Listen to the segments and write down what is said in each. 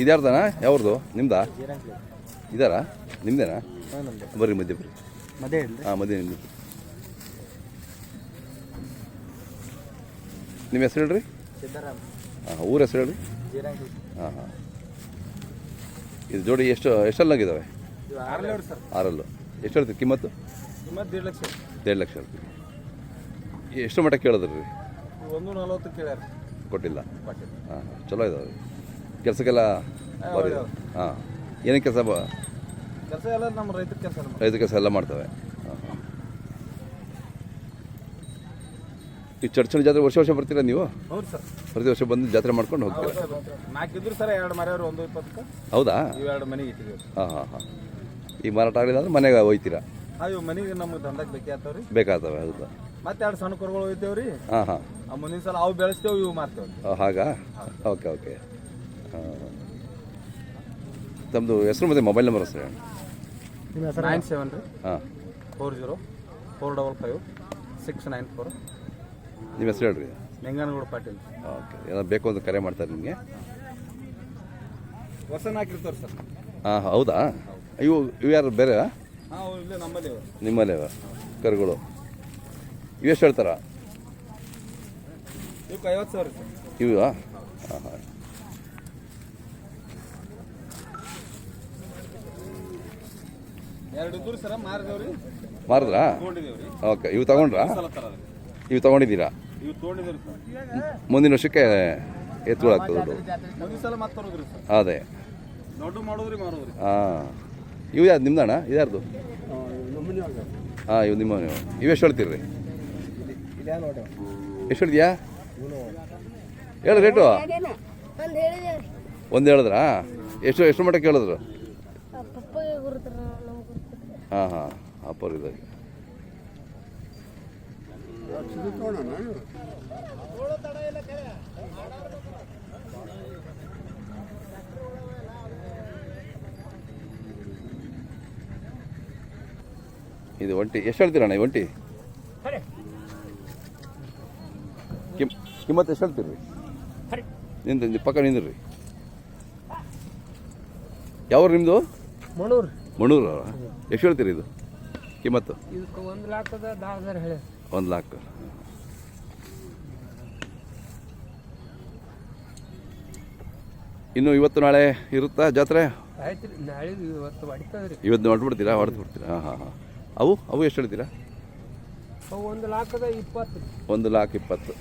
ಇದ್ಯಾರ್ದನ? ಯಾವ್ದು ನಿಮ್ದಾ? ಇದಾರ? ನಿಮ್ದೇನಾ? ಬರ್ರಿ ಮಧ್ಯೆ ಬರ್ರಿ. ಹಾಂ ಮಧ್ಯೆ ನಿಮ್ದು. ನಿಮ್ಮ ಹೆಸರು ಹೇಳ್ರಿ? ಹಾಂ ಊರ ಹೆಸರು ಹೇಳ್ರಿ? ಹಾಂ ಹಾಂ. ಇದು ಜೋಡಿ ಎಷ್ಟು ಎಷ್ಟಲ್ಲಾಗಿದ್ದಾವೆ ಆರಲ್ಲು. ಎಷ್ಟು ಹೇಳ್ತೀವಿ ಕಿಮ್ಮತ್ತು? ದೇಡ್ ಲಕ್ಷ. ಹೇಳ್ತೀವಿ ಎಷ್ಟು ಮಟ್ಟ ಕೇಳಿದ್ರಿ? ಒಂದು ನಲ್ವತ್ತು ಕೊಟ್ಟಿಲ್ಲ. ಹಾಂ. ಚಲೋ ಇದಾವೆ. ಕೆಲಸಕ್ಕೆಲ್ಲ ಹಾ, ಬರೀ ಒಳ್ಳೆಯವು. ಹಾಂ. ಏನೇನು ಕೆಲಸ ಕೆಲಸ ಎಲ್ಲ ನಮ್ಮ ರೈತರ ಕೆಲಸ ರೈತ ಕೆಲಸ ಎಲ್ಲ ಮಾಡ್ತವೆ. ಈ ಚರ್ಚನ ಜಾತ್ರೆ ವರ್ಷ ವರ್ಷ ಬರ್ತೀರಾ ನೀವು? ಹೌದು ಸರ್. ಪ್ರತಿ ವರ್ಷ ಬಂದು ಜಾತ್ರೆ ಮಾಡ್ಕೊಂಡು ಹೋಗ್ತೀರಾ? ನಾಲ್ಕು ಇದ್ರು ಸರ್. ಎರಡು ಮರೆಯವ್ರು ಒಂದು ಇಪ್ಪತ್ತು ಹೌದಾ? ಎರಡು ಮನೆಗೆ ಇಟ್ಟಿದ್ದೀವಿ ಹಾಂ ಹಾಂ ಹಾಂ. ಈ ಮಾರಾಟ ಆಗಲಿಲ್ಲ ಅಂದ್ರೆ ಮನೆಗೆ ಒಯ್ತೀರಾ ಇವು ಮನೆಗೆ ನಮ್ಗೆ ದಂಧಕ್ಕೆ ಬೇಕಾಗ್ತಾವ ರೀ ಬೇಕಾಗ್ತವೆ ಹೌದಾ. ಮತ್ತೆ ಎರಡು ಸಣ್ಣ ಕರುಗಳು ರೀ ಹಾಂ ಹಾಂ. ಆ ಮುಂದಿನ ಸಲ ಅವು ಬೆಳೆಸ್ತೇವೆ ಇವು ಮಾರ್ತೇವೆ. ಹಾಗಾ? Okay okay. ತಮ್ಮದು ಹೆಸರು ಮತ್ತು ಮೊಬೈಲ್ ನಂಬರ್ ಹೆಸರು? ಹೇಳಿ ನೈನ್ ಸೆವೆನ್ ರೀ ಹಾಂ. Four zero four double five six nine four ನಿಮ್ಮ ಹೆಸರು ಹೇಳ್ರಿ. ನೆಂಗನಗೌಡ ಪಾಟೀಲ್ ಓಕೆ. ಏನಾದ್ರು ಬೇಕು ಅಂತ ಕರೆ ಮಾಡ್ತಾರೆ ನಿಮಗೆ. ಹೊಸನ ಹಾಕಿರ್ತಾರೆ ಸರ್. ಹಾಂ ಹೌದಾ? ಇವು ಇವು ಯಾರು ಬೇರೆ? ಹಾಂ ಇಲ್ಲೇ ನಮ್ಮಲ್ಲಿ ಇವೆ. ನಿಮ್ಮಲ್ಲೇ ಕರುಗಳು. ಇವೆಷ್ಟು ಎಷ್ಟು ಹೇಳ್ತಾರ? ಇವಕ್ಕೆ ಐವತ್ತು ಸಾವಿರ ಸರ್. ಇವು ಹಾಂ ಹಾಂ ಎರಡು ಇದ್ರು ಸರ ಮಾರಿದೇವ್ರಿ ಮಾರಿದ್ರಾ? ಓಕೆ ಇವು ತಗೊಂಡ್ರಾ? ಇವು ತಗೊಂಡಿದ್ದೀರಾ? ಸರ್. ಮುಂದಿನ ವರ್ಷಕ್ಕೆ ತರೋದ್ರಿ ಸರ್. ಅದೇ. ದೊಡ್ಡ ಮಾಡೋದ್ರಿ ಮಾರೋದ್ರಿ. ಹಾಂ. ಇವು ಯಾವ್ದು ನಿಮ್ದಣ್ಣ? ಇದ್ಯಾರ್ದು ಹಾಂ ಇವು ನಿಮ್ಮ ನೀವು ಇವು ಎಷ್ಟು ಹೇಳ್ತೀರಿ? ಎಷ್ಟು ಹೇಳ್ತೀಯಾ? ಹೇಳು ರೇಟು. ಒಂದು ಹೇಳಿದ್ರಾ? ಎಷ್ಟು ಎಷ್ಟು ಮಟ್ಟಕ್ಕೆ ಹೇಳಿದ್ರು ಹಾಂ ಹಾಂ ಇದಾಗೆ ಇದು. ಒಂಟಿ, ಎಷ್ಟು ಹೇಳ್ತೀರಣ್ಣ ಈ ಒಂಟಿ? ಕಿಮ್ ಕಿಮ್ಮತ್ತು ಎಷ್ಟು ಹೇಳ್ತೀರಿ? ನಿಂದು ಪಕ್ಕ ನಿಂದ್ರಿ ಯಾವ್ರು ನಿಮ್ಮದು ಮಣೂರು ಮಣೂರು ಎಷ್ಟು ಹೇಳ್ತೀರಿ ಇದು? ಕಿಮ್ಮತ್ತು? ಒಂದು ಲಾಖದ ಹೇಳಿ. ಒಂದು ಲಾಕ್ ಇನ್ನು ಇವತ್ತು ನಾಳೆ ಇರುತ್ತಾ ಜಾತ್ರೆ? ಇವತ್ತು ಹೊಡ್ಬಿಡ್ತೀರಾ ಹೊಡೆದು ಬಿಡ್ತೀರಾ ಹಾಂ ಹಾಂ ಹಾಂ. ಅವು ಅವು ಎಷ್ಟು ಹೇಳ್ತೀರಾ? ಅವು ಒಂದು ಲಾಖದ ಇಪ್ಪತ್ತು. ಒಂದು ಲಾಕ್ ಇಪ್ಪತ್ತು.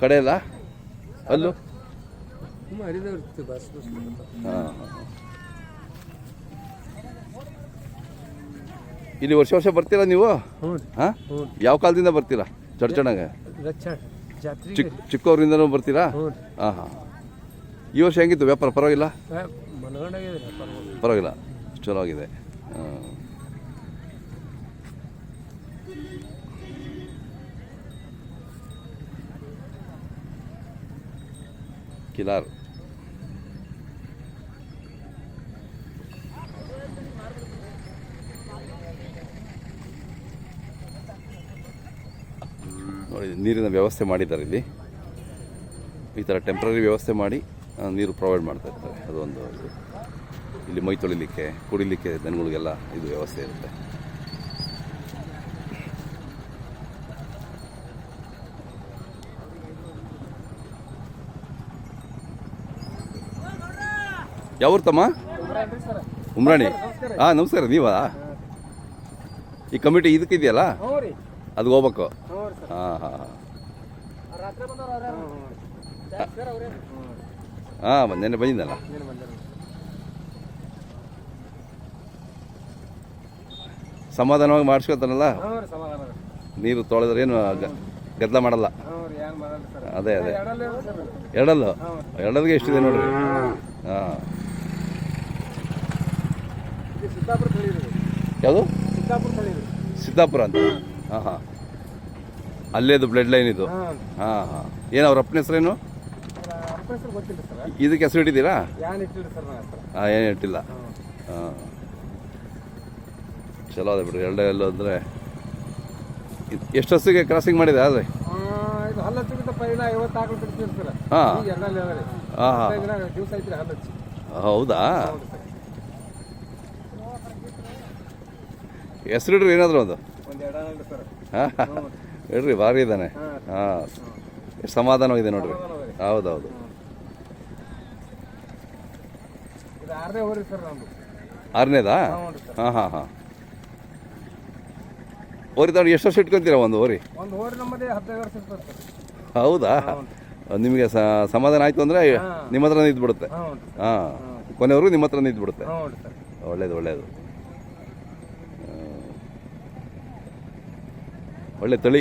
ಕಡೆ ಅಲ್ಲೂ? Bus bus. ಹಾಂ ಹಾಂ. ಇಲ್ಲಿ ವರ್ಷ ವರ್ಷ ಬರ್ತೀರಾ ನೀವು? ಹಾಂ? ಯಾವ ಕಾಲದಿಂದ ಬರ್ತೀರಾ ಚಡ್ಚಣಗೆ? ಚಿಕ್ಕ ಚಿಕ್ಕವ್ರಿಂದನೂ ಬರ್ತೀರಾ? ಹಾ ಹಾಂ. ಈ ವರ್ಷ ಹೆಂಗಿತ್ತು ವ್ಯಾಪಾರ? ಪರವಾಗಿಲ್ಲ? ಪರವಾಗಿಲ್ಲ ಪರವಾಗಿಲ್ಲ. ಚಲೋ ಆಗಿದೆ ಹಾಂ. ಕಿಲಾರ್. ನೀರಿನ ವ್ಯವಸ್ಥೆ ಮಾಡಿದ್ದಾರೆ ಇಲ್ಲಿ. ಈ ಥರ ಟೆಂಪ್ರರಿ ವ್ಯವಸ್ಥೆ ಮಾಡಿ ನೀರು ಪ್ರೊವೈಡ್ ಮಾಡ್ತಾ ಇರ್ತಾರೆ. ಅದೊಂದು. ಇಲ್ಲಿ ಮೈ ತೊಳಿಲಿಕ್ಕೆ ಕುಡಿಲಿಕ್ಕೆ ದನಗಳಿಗೆಲ್ಲ ಇದು ವ್ಯವಸ್ಥೆ ಇರುತ್ತೆ. ಯಾವ ತಮ್ಮ? ಉಮ್ರಾಣಿ. ಹಾಂ ನಮಸ್ಕಾರ ನೀವಾ? ಈ ಕಮಿಟಿ ಇದಕ್ಕಿದೆಯಲ್ಲ ಅದಕ್ಕೆ ಹೋಗ್ಬೇಕು. ಹಾಂ ಹಾಂ ಹಾಂ. ರಾತ್ರಿ ಬಂದವ್ರು ಅವ್ರೆ ಹಾಂ ನೆನ್ನೆ ಬಂದಿದ್ದಲ್ಲ. ಸಮಾಧಾನವಾಗಿ ಮಾಡಿಸ್ಕೊತಾನಲ್ಲ ನೀರು ತೊಳೆದ್ರೆ ಏನು ಗದ್ದಲ ಮಾಡಲ್ಲ. ಅದೇ ಅದೇ. ಎರಡಲ್ಲೇ ಎರಡಲ್ಲಿಗೆ ಎಷ್ಟಿದೆ ನೋಡ್ರಿ? ಹಾಂ. ಇದು ಸಿದ್ದಾಪುರ ತಳಿ ರೀ ಯಾವುದು? ಸಿದ್ದಾಪುರ ತಳಿ ರೀ ಸಿದ್ದಾಪುರ ಅಂತ? ಹಾಂ ಹಾಂ. ಅಲ್ಲೇದು ಬ್ಲಡ್ ಲೈನ್ ಇದು. ಹಾಂ. ಹಾಂ ಏನು ಅವ್ರ ಅಪ್ಪನ ಹೆಸರೇನು? ಇದಕ್ಕೆ ಹೆಸರು ಇಟ್ಟಿದ್ದೀರಾ? ಹಾಂ ಏನು ಇಟ್ಟಿಲ್ಲ. ಹಾಂ. ಚಲೋ ಅದೇ ಬಿಡ್ರಿ ಎರಡೇ ಎಲ್ಲೋ ಅಂದರೆ. ಎಷ್ಟು ಹಸಿಗೆ ಕ್ರಾಸಿಂಗ್ ಮಾಡಿದೆ ಆದರೆ? ಹಾಂ. ಹೌದಾ? ಹೌದು ಸರ್. ಹೆಸರು ಏನಾದರೂ ಒಂದು. ಹಾಂ. ಹೇಳ್ರಿ ಭಾರಿ ಇದ್ದಾನೆ. ಹಾಂ. ಎಷ್ಟು ಸಮಾಧಾನವಾಗಿದೆ ನೋಡ್ರಿ. ಹೌದೌದು. ಆರನೇದಾ? ಹಾಂ ಹಾಂ ಹಾಂ ಓರಿ ತಗೊಂಡು ಎಷ್ಟು ವರ್ಷ ಇಟ್ಕೊಂತೀರಾ ಒಂದು ಓರಿ ಹೌದಾ? ನಿಮಗೆ ಸಮಾಧಾನ ಆಯಿತು ಅಂದರೆ ನಿಮ್ಮ ಹತ್ರ ನಿಂತ್ಬಿಡುತ್ತೆ. ಹಾಂ ಕೊನೆವರೆಗೂ ನಿಮ್ಮ ಹತ್ರ ನಿಂತ್ಬಿಡುತ್ತೆ. ಒಳ್ಳೇದು ಒಳ್ಳೇದು. ಒಳ್ಳೆ ತಳಿ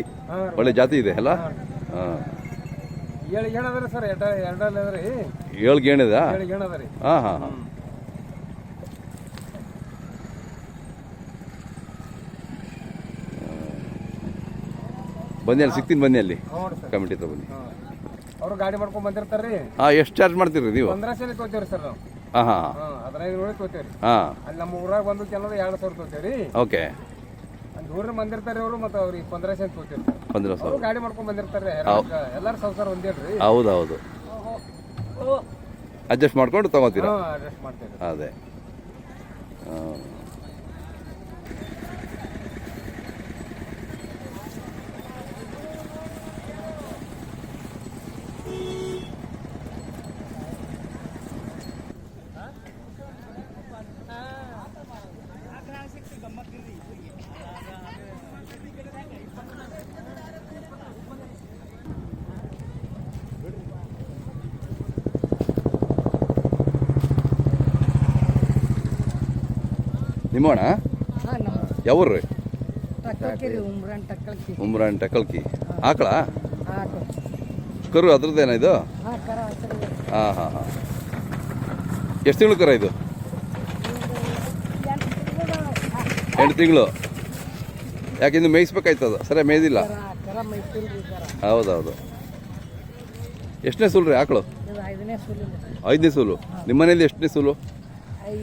ಒಳ್ಳೆ ಜಾತಿ ಇದೆ ಅಲ್ಲ? ಹಾಂ. ಏಳು ಸರ್ ಏಳು ಗೇಣಿದಾ ಹಾಂ ಹಾಂ ಹಾಂ. ಬನ್ನಿ ಅಲ್ಲಿ ಸಿಗ್ತೀನಿ ಬನ್ನಿ ಅಲ್ಲಿ. ಕಮಿಟಿ ಹತ್ರ ಬನ್ನಿ. ಹಾಂ ಅವರು ಗಾಡಿ ಮಾಡ್ಕೊಂಡು ಬಂದಿರ್ತಾರೆ ರೀ ಹಾಂ ಎಷ್ಟು ಚಾರ್ಜ್ ಮಾಡ್ತೀರಿ ನೀವು? ಪಂದ್ರಶೇಲಿ ತೊಗೋತೀವಿ ಸರ್ ನಾವು. ಹಾಂ ಹಾಂ ಹಾಂ. ಹದಿನೈದು ರೂಪಾಯಿ ತೊಗೋತೀವಿ ರೀ ಹಾಂ. ಅಲ್ಲಿ ನಮ್ಮ ಊರಾಗ ಬಂದು ಕೆಲವರು ಎರಡು ಸಾವಿರ ತೊಗೋತೀವಿ ರೀ ಓಕೆ. ದೂರ ಬಂದಿರ್ತಾರೆ ಅವರು ಮತ್ತು ಅವ್ರಿಗೆ ಪಂದ್ರ ಸೆಂಟ್ ಕೂತಿರ್ತಾರೆ. ಪಂದ್ರ ಸಾವಿರ ಗಾಡಿ ಮಾಡ್ಕೊಂಡು ಬಂದಿರ್ತಾರೆ. ಎಲ್ಲಾರು ಸಂಸಾರ ಒಂದೇ ರೀ ಹೌದು ಹೌದು ಅಡ್ಜಸ್ಟ್ ಮಾಡ್ಕೊಂಡು ತಗೋತೀರಾ? ಅಡ್ಜಸ್ಟ್ ಮಾಡ್ತೇವೆ. ಅದೇ. ನಿಮ್ಮಣ್ಣ? ಯಾವ್ರು ಉಮ್ರಾನ್ ಟಕಲ್ಕಿ ಆಕಳ? ಕರು ಅದ್ರದ್ದೇನ ಇದು? ಹಾಂ ಹಾಂ ಹಾಂ ಎಷ್ಟು ತಿಂಗಳು ಕರ ಇದು? ಎಂಟು ತಿಂಗಳು. ಯಾಕಿಂದು ಮೇಯಿಸ್ಬೇಕಾಯ್ತದ ಸರಿ ಮೇಯ್ದಿಲ್ಲ? ಹೌದೌದು. ಎಷ್ಟನೇ ಸೂಲು ರೀ ಆಕಳು? ಐದನೇ ಸುಲು. ನಿಮ್ಮನೇಲಿ ಎಷ್ಟನೇ ಸೂಲು?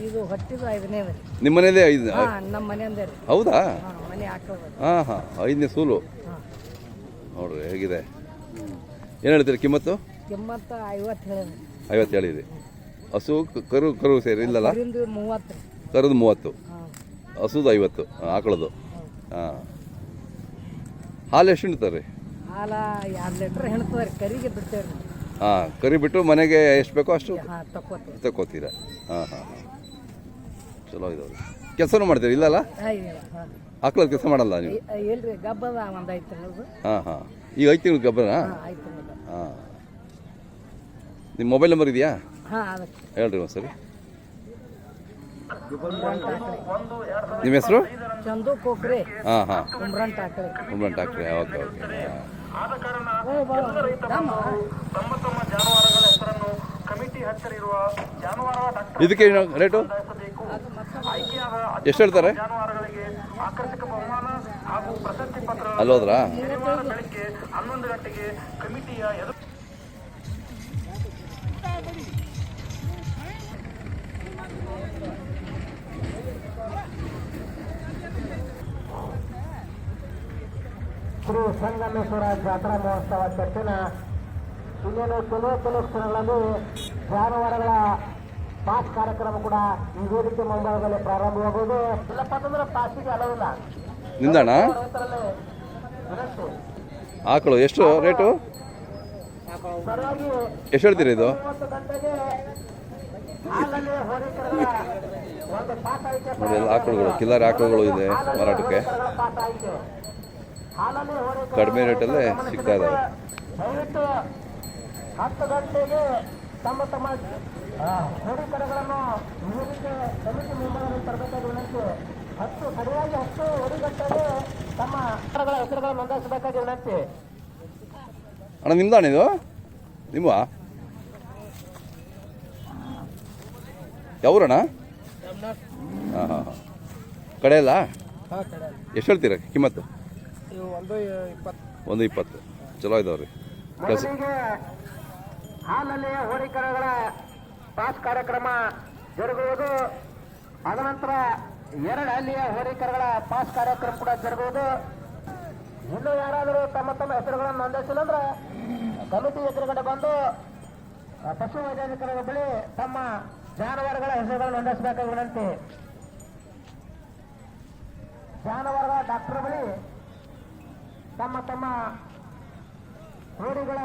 ಇದು ಹೊಟ್ಟಿದು ಐದನೇ ಮನೆ ನಿಮ್ಮ ಮನೆಯಲ್ಲೇ ಐದು? ಹಾಂ ನಮ್ಮ ಮನೆಯಿಂದ ರೀ. ಹೌದಾ? ಹಾಂ ಮನೆ ಹಾಕೋದು ಹಾಂ ಹಾಂ ಐದನೇ ಸೂಲು. ನೋಡ್ರಿ ಹೇಗಿದೆ? ಏನು ಹೇಳ್ತೀರಿ ಕಿಮ್ಮತ್ತು? ಕಿಮ್ಮತ್ತು ಐವತ್ತು ಹೇಳಿ ಐವತ್ತು ಹೇಳಿರಿ ಹಸು ಕ- ಕರು ಕರು ಸೇರಿ ಇಲ್ಲಲ್ಲ? ಅದರಿಂದ ಮೂವತ್ತು ರೀ. ಕರುದು ಮೂವತ್ತು. ಹಾಂ. ಹಸುದು ಐವತ್ತು ಆಕಳದು. ಹಾಂ. ಹಾಲು ಎಷ್ಟು ಹಿಂಡ್ತಾರೆ ಹಾಲ ಎರಡು ಲೀಟ್ರ್ ಹೆಣ್ತದ ರೀ ಕರಿಗೆ ಬಿಡ್ತೇವೆ ರೀ. ಹಾಂ ಕರಿ ಬಿಟ್ಟು ಮನೆಗೆ ಎಷ್ಟು ಬೇಕೋ ಅಷ್ಟು ಹಾಂ ತಕ್ಕೋತೀವಿ. ಹಾ ಹಾಂ ಹಾಂ ಹಾಂ. ಚಲೋ ಇದಾವೆ ಕೆಲಸನೂ ಮಾಡ್ತೀರಿ? ಇಲ್ಲಲ್ಲ? ಆಕಳ ಕೆಲಸ ಮಾಡಲ್ಲ ನೀವು? ಇಲ್ರಿ ಗಬ್ಬದ ಒಂದು ಐದು ಹಾಂ ಹಾಂ. ಈಗ ಐದು ತಿಂಗಳು ಗಬ್ಬನ ಹಾಂ. ನಿಮ್ಮ ಮೊಬೈಲ್ ನಂಬರ್ ಇದೆಯಾ? ಹಾಂ ಅದಕ್ಕೆ. ಹೇಳ್ರಿ ಒಂದು ಸರಿ ನಿಮ್ಮ ಹೆಸರು? ಚಂದು ಕೋಕ್ರೆ. ಹಾಂ ಹಾಂ. Umran Thackeray. Umran Thackeray okay okay. ಇದಕ್ಕೆ ಏನು ರೇಟು? ಎಷ್ಟು ಹೇಳ್ತಾರೆ? ಅಲ್ಲೋದ್ರಾ ಶ್ರೀ ಸಂಗಮೇಶ್ವರ ಜಾತ್ರಾ ಮಹೋತ್ಸವ ಚರ್ಚೆನ ಇನ್ನೇನು ಕೆಲವು ಕೆಲವು ಕ್ಷಣಗಳಲ್ಲಿ ಜಾನುವಾರುಗಳ ಪಾಸ್ ಕಾರ್ಯಕ್ರಮ ಕೂಡ ಈ ವೇದಿಕೆ ಮುಂಭಾಗದಲ್ಲಿ ಪ್ರಾರಂಭವಾಗುವುದು. ಇಲ್ಲಪ್ಪ ಅಂತಂದ್ರೆ ಪಾಸಿಗೆ ಅಲವಿಲ್ಲ ನಿಂದಣ? ಆಕಳು ಎಷ್ಟು ರೇಟು? ಎಷ್ಟು ಹೇಳ್ತೀರಿ ಇದು? ನೋಡಿ ಎಲ್ಲ ಆಕಳುಗಳು ಕಿಲ್ಲರ್ ಆಕಳುಗಳು ಇದೆ ಮಾರಾಟಕ್ಕೆ. ಕಡಿಮೆ ರೇಟಲ್ಲೇ ಸಿಗ್ತಾ ಇದ್ದಾವೆ ತಮ್ಮ ತಮ್ಮ ಕಡೆಗಳನ್ನು ವೇದಿಕೆ ಸಮಿತಿ ಮುಂಭಾಗದಲ್ಲಿ ತರಬೇಕಾದ ವಿನಂತಿ. ಹತ್ತು ಸರಿಯಾಗಿ ಹತ್ತು ಒಂದು ತಮ್ಮ ಕರಗಳ ಹೆಸರುಗಳನ್ನು ನೋಂದಾಯಿಸಬೇಕಾದ ವಿನಂತಿ. ಅಣ್ಣ ನಿಮ್ದಾಣ ಇದು? ನಿಮ್ಮ? ಯಾವೂರಣ್ಣ? ಹಾಂ ಹಾಂ ಹಾಂ. ಕಡೆಯಲ್ಲ ಎಷ್ಟು ಹೇಳ್ತೀರಾ? ಕಿಮ್ಮತ್ತು? ಒಂದು ಇಪ್ಪತ್ತು. ಚಲೋ ಇದಾವ್ರಿ. ರೀ ಹಾಲಲ್ಲಿ ಹೋರಿಕರಗಳ ಪಾಸ್ ಕಾರ್ಯಕ್ರಮ ಜರುಗುವುದು. ಅದನಂತರ ಎರಡು ಹಳ್ಳಿಯ ಹೋರಿಕರಗಳ ಪಾಸ್ ಕಾರ್ಯಕ್ರಮ ಕೂಡ ಜರುಗುವುದು. ಇನ್ನು ಯಾರಾದರೂ ತಮ್ಮ ತಮ್ಮ ಹೆಸರುಗಳನ್ನು ನೋಂದಾಯಿಸಿಲ್ಲ ಅಂದ್ರೆ ಕಮಿಟಿ ಎದುರುಗಡೆ ಬಂದು ಪಶು ವೈದ್ಯಾಧಿಕಾರಿಗಳ ಬಳಿ ತಮ್ಮ ಜಾನುವಾರುಗಳ ಹೆಸರುಗಳನ್ನು ನೋಂದಾಯಿಸಬೇಕಾಗಿ ವಿನಂತಿ. ಜಾನುವಾರುಗಳ ಡಾಕ್ಟರ್ ಬಳಿ ತಮ್ಮ ತಮ್ಮ ಕೋಡಿಗಳ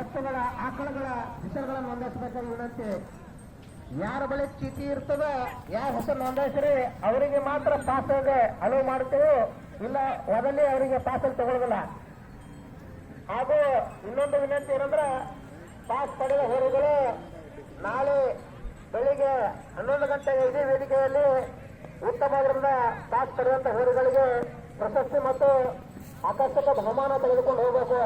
ಎತ್ತುಗಳ ಆಕಳಗಳ ಹೆಸರುಗಳನ್ನು ನೋಂದಾಯಿಸಬೇಕಾಗಿ ವಿನಂತಿ. ಯಾರ ಬಳಿ ಚೀಟಿ ಇರ್ತದ ಯಾರ ಹೆಸರು ನೋಂದಾಯಿಸ್ರಿ, ಅವರಿಗೆ ಮಾತ್ರ ಪಾಸಾಗ ಅನುವು ಮಾಡ್ತೇವೆ ಇಲ್ಲ ಒದಲಿ ಅವರಿಗೆ ಪಾಸಲ್ಲಿ ತಗೊಳ್ಳೋದಿಲ್ಲ ಹಾಗೂ ಇನ್ನೊಂದು ವಿನಂತಿ ಏನಂದ್ರೆ ಪಾಸ್ ಪಡೆದ ಹೋರಿಗಳು ನಾಳೆ ಬೆಳಿಗ್ಗೆ ಹನ್ನೊಂದು ಗಂಟೆಗೆ ಇದೇ ವೇದಿಕೆಯಲ್ಲಿ ಉತ್ತಮವಾದ ಪಾಸ್ ಪಡೆದಂತ ಹೋರಿಗಳಿಗೆ ಪ್ರಶಸ್ತಿ ಮತ್ತು ಆಕರ್ಷಕ ಬಹುಮಾನ ತೆಗೆದುಕೊಂಡು ಹೋಗಬೇಕು.